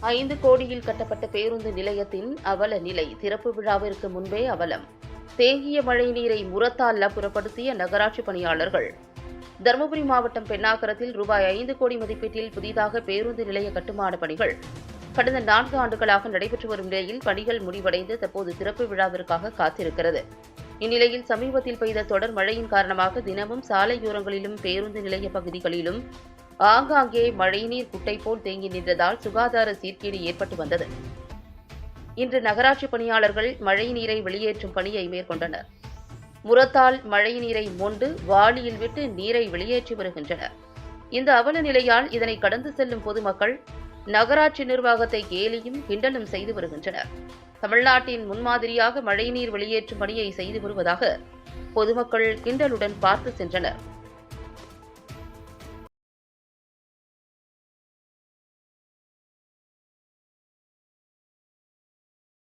ஐந்து கோடியில் கட்டப்பட்ட பேருந்து நிலையத்தின் அவல நிலை திறப்பு விழாவிற்கு முன்பே அவலம். தேங்கிய மழைநீரை முரத்தால் புறப்படுத்திய நகராட்சி பணியாளர்கள். தருமபுரி மாவட்டம் பெண்ணாகரத்தில் ரூபாய் ஐந்து கோடி மதிப்பீட்டில் புதிதாக பேருந்து நிலைய கட்டுமான பணிகள். கடந்த நான்கு ஆண்டுகளாக நடைபெற்று வரும் நிலையில் பணிகள் முடிவடைந்து தற்போது திறப்பு விழாவிற்காக காத்திருக்கிறது. இந்நிலையில் சமீபத்தில் பெய்த தொடர் மழையின் காரணமாக தினமும் சாலையோரங்களிலும் பேருந்து நிலைய பகுதிகளிலும் ஆங்காங்கே மழைநீர் குட்டை போல் தேங்கி நின்றதால் சுகாதார சீர்கேடு ஏற்பட்டு வந்தது. இன்று நகராட்சி பணியாளர்கள் மழைநீரை வெளியேற்றும் பணியை மேற்கொண்டனர். முரத்தால் மழைநீரை மொண்டு வாளியில் விட்டு நீரை வெளியேற்றி வருகின்றனர். இந்த அவல நிலையால் இதனை கடந்து செல்லும் பொதுமக்கள் நகராட்சி நிர்வாகத்தை கேலியும் கிண்டலும் செய்து வருகின்றனர். தமிழ்நாட்டின் முன்மாதிரியாக மழைநீர் வெளியேற்றும் பணியை செய்து வருவதாக பொதுமக்கள் கிண்டலுடன் பார்த்து சென்றனர்.